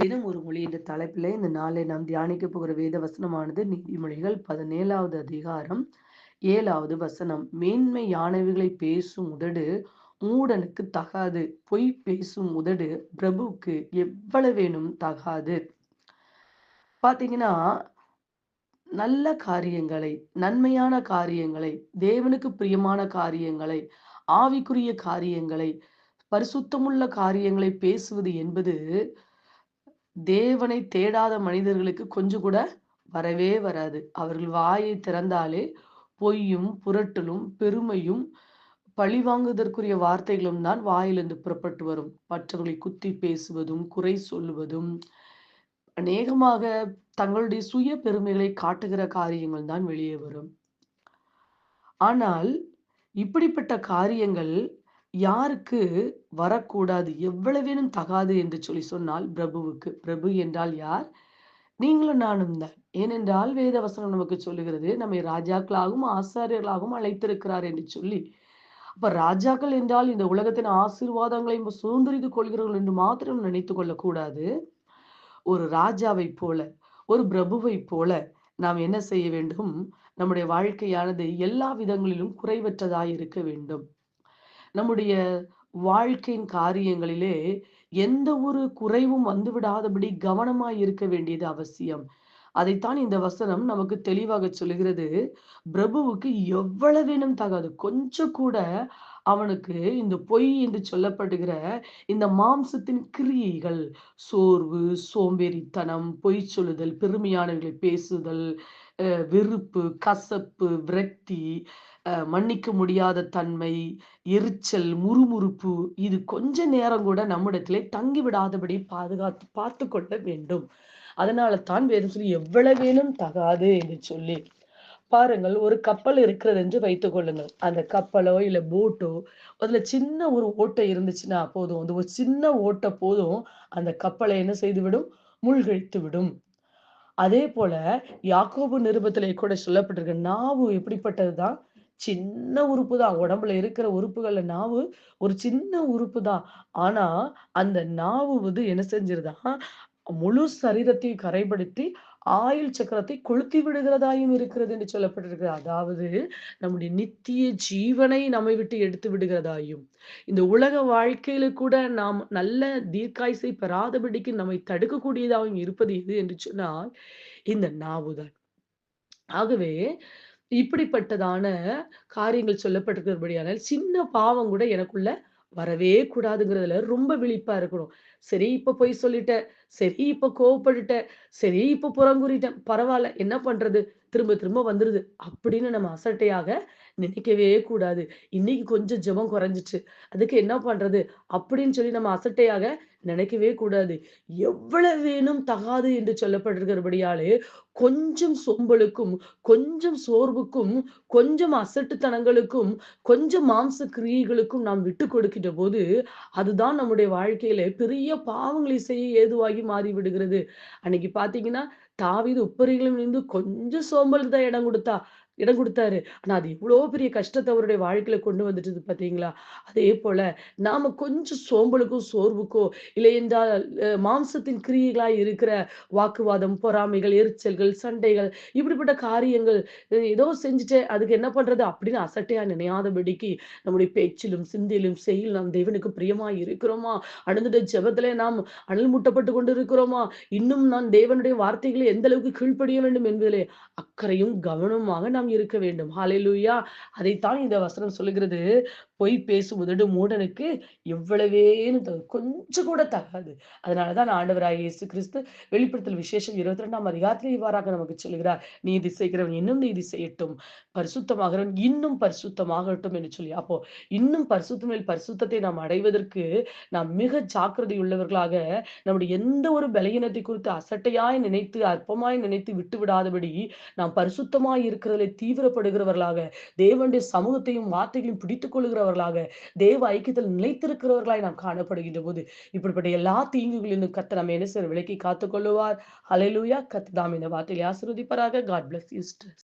தினம் ஒரு மொழி என்ற தலைப்பில் இந்த நாளை நாம் தியானிக்க போகிற வேத வசனமானது நீதிமொழிகள் பதினேழாவது அதிகாரம் ஏழாவது வசனம். மேன்மையானவைகளை பேசும் உதடு மூடனுக்கு தகாது. பொய் பேசும் உதடு பிரபுவுக்கு எவ்வளவேனும் தகாது. பாத்தீங்கன்னா நல்ல காரியங்களை நன்மையான காரியங்களை தேவனுக்கு பிரியமான காரியங்களை ஆவிக்குரிய காரியங்களை பரிசுத்தமுள்ள காரியங்களை பேசுவது என்பது தேவனை தேடாத மனிதர்களுக்கு கொஞ்சம் கூட வரவே வராது. அவர்கள் வாயை திறந்தாலே பொய்யும் புரட்டலும் பெருமையும் பழிவாங்குவதற்குரிய வார்த்தைகளும் தான் வாயிலிருந்து புறப்பட்டு வரும். மற்றவர்களை குத்தி பேசுவதும் குறை சொல்லுவதும் அநேகமாக தங்களுடைய சுய பெருமைகளை காட்டுகிற காரியங்கள் தான் வெளியே வரும். ஆனால் இப்படிப்பட்ட காரியங்கள் யாருக்கு வரக்கூடாது எவ்வளவேனும் தகாது என்று சொல்லி சொன்னால் பிரபுவுக்கு. பிரபு என்றால் யார்? நீங்களும் நானும் தான். ஏனென்றால் வேத வசனம் நமக்கு சொல்லுகிறது நம்மை ராஜாக்களாகவும் ஆசாரியர்களாகவும் அழைத்திருக்கிறார் என்று சொல்லி. அப்ப ராஜாக்கள் என்றால் இந்த உலகத்தின் ஆசீர்வாதங்களை சுதந்திரித்து கொள்கிறவர்கள் என்று மாத்திரம் நினைத்து கொள்ளக்கூடாது. ஒரு ராஜாவை போல ஒரு பிரபுவை போல நாம் என்ன செய்ய வேண்டும்? நம்முடைய வாழ்க்கையானது எல்லா விதங்களிலும் குறைவற்றதாய் இருக்க வேண்டும். நம்முடைய வாழ்க்கையின் காரியங்களிலே எந்த ஒரு குறைவும் வந்து விடாதபடி கவனமாய் இருக்க வேண்டியது அவசியம். அதைத்தான் இந்த வசனம் நமக்கு தெளிவாக சொல்லுகிறது. பிரபுவுக்கு எவ்வளவேனும் தகாது. கொஞ்சம் கூட அவனுக்கு இந்த பொய் என்று சொல்லப்படுகிற இந்த மாம்சத்தின் கிரியைகள் சோர்வு சோம்பேறித்தனம் பொய் சொல்லுதல் பெருமையானவர்களை பேசுதல் வெறுப்பு கசப்பு விரக்தி மன்னிக்க முடியாத தன்மை எரிச்சல் முறுமுறுப்பு இது கொஞ்ச நேரம் கூட நம்மிடத்திலே தங்கி விடாதபடி பாதுகாத்து பார்த்து கொள்ள வேண்டும். அதனால தான் வேதம் சொல்லி எவ்வளவேனும் தகாது என்று சொல்லி பாருங்கள் ஒரு கப்பல் இருக்கிறது என்று வைத்துக் கொள்ளுங்கள். அந்த கப்பலோ இல்ல போட்டோ அதுல சின்ன ஒரு ஓட்டை இருந்துச்சுன்னா போதும். அந்த ஒரு சின்ன ஓட்டை போதும் அந்த கப்பலை என்ன செய்து விடும் மூழ்கழித்து விடும் அதே போல யாக்கோபு நிருபத்துல கூட சொல்லப்பட்டிருக்க நாவு எப்படிப்பட்டதுதான்? சின்ன உறுப்பு தான் உடம்புல இருக்கிற உறுப்புகள்ல நாவு ஒரு சின்ன உறுப்பு தான் ஆனா அந்த நாவு வந்து என்ன செஞ்சிருதான் முழு சரீரத்தையும் கரைப்படுத்தி ஆயுள் சக்கரத்தை கொளுத்தி விடுகிறதாயும் இருக்கிறது என்று சொல்லப்பட்டிருக்கிறது. அதாவது நம்முடைய நித்திய ஜீவனை நம்மை விட்டு எடுத்து விடுகிறதாயும் இந்த உலக வாழ்க்கையில கூட நாம் நல்ல தீர்க்காய்சை பெறாதபடிக்கு நம்மை தடுக்கக்கூடியதாகவும் இருப்பது எது என்று சொன்னால் இந்த நாவுதான். ஆகவே இப்படிப்பட்டதான காரியங்கள் சொல்லப்பட்டிருக்கிறபடியானால் சின்ன பாவம் கூட எனக்குள்ள வரவே கூடாதுங்கிறதுல ரொம்ப விழிப்பா இருக்கணும். சரி இப்ப போய் சொல்லிட்டேன். சரி இப்ப கோவப்பட்டுட்டேன். சரி இப்ப புறங்குறிட்டேன். பரவாயில்ல. என்ன பண்றது? திரும்ப திரும்ப வந்துருது. அப்படின்னு நம்ம அசட்டையாக நினைக்கவே கூடாது. இன்னைக்கு கொஞ்சம் ஜபம் குறைஞ்சிச்சு. அதுக்கு என்ன பண்றது? அப்படின்னு சொல்லி நம்ம அசட்டையாக நினைக்கவே கூடாது. எவ்வளவு வேணும் தகாது என்று சொல்லப்பட்டிருக்கிறபடியாலே கொஞ்சம் சொம்பலுக்கும் கொஞ்சம் சோர்வுக்கும் கொஞ்சம் அசட்டுத்தனங்களுக்கும் கொஞ்சம் மாம்ச கிரியைகளுக்கும் நாம் விட்டு கொடுக்கின்ற போது அதுதான் நம்முடைய வாழ்க்கையில பெரிய பாவங்களை செய்ய ஏதுவாகி மாறி விடுகிறது அன்னைக்கு பாத்தீங்கன்னா தாவிது உப்பரிகளும் இருந்து கொஞ்சம் சோம்பலுக்கு தான் இடம் கொடுத்தா. இடம் கொடுத்தாரு. ஆனா அது எவ்வளவு பெரிய கஷ்டத்தை அவருடைய வாழ்க்கையில கொண்டு வந்துட்டு பாத்தீங்களா? அதே போல நாம கொஞ்சம் சோம்பலுக்கும் சோர்வுக்கோ இல்லை என்றால் மாம்சத்தின் கிரியைகளாய் இருக்கிற வாக்குவாதம் பொறாமைகள் எரிச்சல்கள் சண்டைகள் இப்படிப்பட்ட காரியங்கள் ஏதோ செஞ்சுட்டு அதுக்கு என்ன பண்றது? அப்படின்னு அசட்டையா நினையாதபடிக்கு நம்முடைய பேச்சிலும் சிந்தியிலும் செயல் நாம் தேவனுக்கு பிரியமா இருக்கிறோமா? அணுந்துட்ட ஜபத்துல நாம் அனல் முட்டப்பட்டு கொண்டு இருக்கிறோமா இன்னும் நான் தேவனுடைய வார்த்தைகளை எந்த அளவுக்கு கீழ்ப்படிய வேண்டும் என்பதிலே அக்கறையும் கவனமாக நாம் இருக்க வேண்டும். ஹாலேலூயா அதைத்தான் இந்த வசனம் சொல்லுகிறது. பொய் பேசும் மூடனுக்கு எவ்வளவேன்னு கொஞ்சம் கூட தகாது. அதனாலதான் ஆண்டவராய் இயேசு கிறிஸ்து வெளிப்படுத்தல் விசேஷம் இருபத்தி ரெண்டாம் அதிகாரத்தில் இவ்வாறாக நமக்கு சொல்கிறார் நீதி செய்கிறவன் இன்னும் நீதி செய்யட்டும் பரிசுத்தமாகிறவன் இன்னும் பரிசுத்தமாகட்டும் என்று சொல்லி. அப்போ இன்னும் பரிசுத்தமில் பரிசுத்தத்தை நாம் அடைவதற்கு நாம் மிக ஜாக்கிரதை உள்ளவர்களாக நம்முடைய எந்த ஒரு பலகீனத்தை குறித்து அசட்டையாய் நினைத்து அற்பமாய் நினைத்து விட்டு விடாதபடி நாம் பரிசுத்தமாய் இருக்கிறதில் தீவிரப்படுகிறவர்களாக தேவனுடைய சமூகத்தையும் வார்த்தைகளையும் பிடித்துக் கொள்கிறவர்களாக தேவ ஐக்கியத்தில் நிலைத்திருக்கிறவர்களாய் நாம் காணப்படுகின்ற போது இப்படிப்பட்ட எல்லா தீங்குகளிலும் கத்த நம்ம என்ன விலக்கி காத்துக்கொள்ளுவார். அலையிலூயா கத்து தாம் இந்த வார்த்தையில் ஆசிர்வதிப்பாராக. God plus used